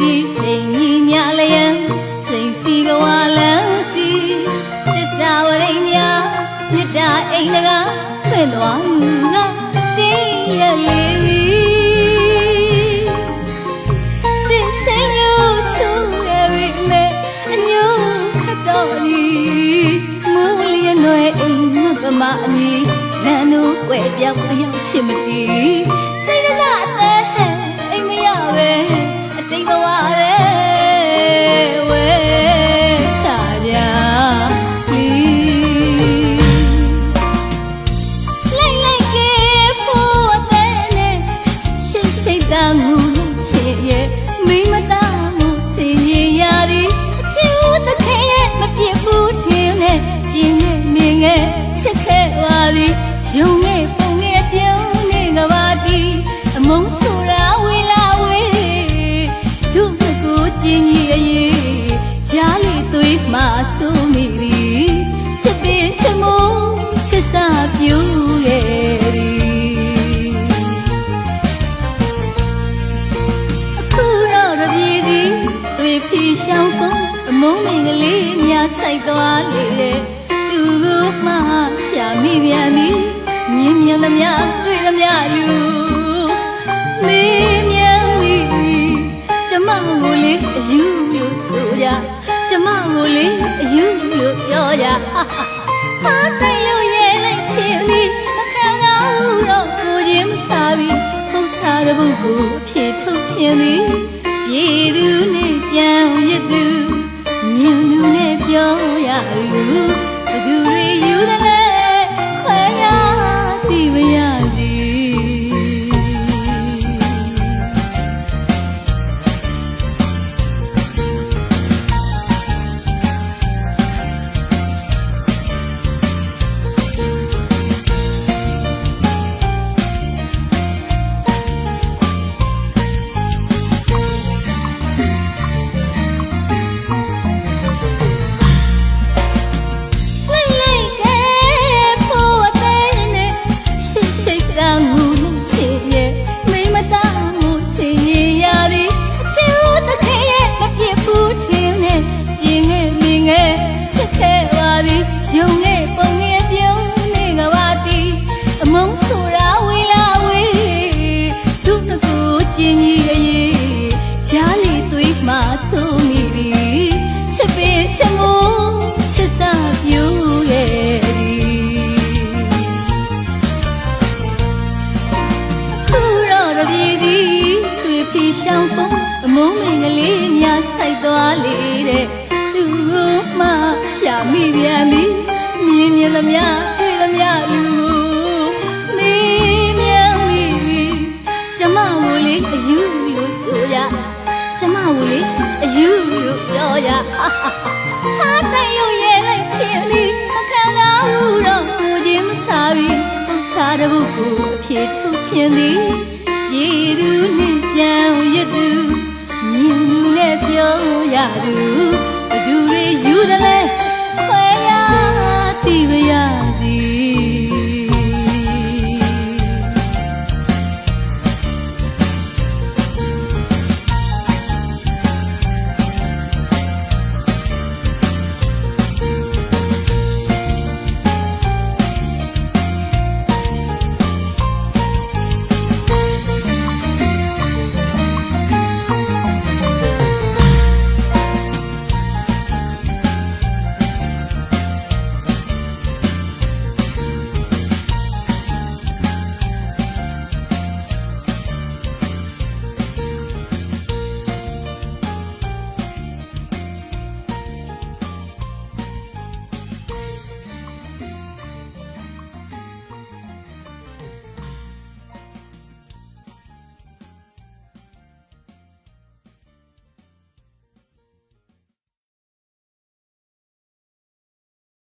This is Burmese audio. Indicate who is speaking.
Speaker 1: တီအိမ်ကြီးမြလျံစိန်စီဘဝလန်းစီတစ္ဆာဝရိညာမြတ်တာအိမ်တကားဖွင့်သွားလူငါတင်းရလေးပြီ This ain't you too every man and you cut on me မူလျနွယ်အိမ်မပမအနီလမ်းတို့ွယ်ပြောင်းအရောက်ချင်မတီး မြင်သမျှတွေ့သမျှလူမေးမြန်းပြီကျမကိုလေအယူလို့ဆိုကြကျမကိုလေအယူလို့ပြောကြဟာဟာဟာတိုင်းလို့ရဲ့လိုက်ချင်သည်မခံတော့ဘူးတော့ကိုချင်းမစားပြီပုံစားတဲ့ဘုကိုအဖြစ်ထုတ်ချင်သည်ပြည်သူနဲ့ကြံရစ်သူမြင်လူနဲ့ပြောရလူဘသူတွေ ရှောင်းပုံအမုန်းမင်္ဂလေးများဆိုင်သွားလေတဲ့သူကိုမှရှာမိပြန်ပြီမြင်မြင်သမျှတွေ့သမျှလူမေးမြန်းမိကျမကိုလေအယူလို့ဆိုရကျမကိုလေအယူလို့ပြောရဟာဟာတိုင်ရုပ်ရဲ့လိုက်ချင်သည်မခံတော့ဘူးတော့ကိုချင်းမစားပြီပုံစားတဲ့ဘုကိုအဖြစ်ထုတ်ချင်သည်ပြည် သူဘသူတွေယူတယ်လဲ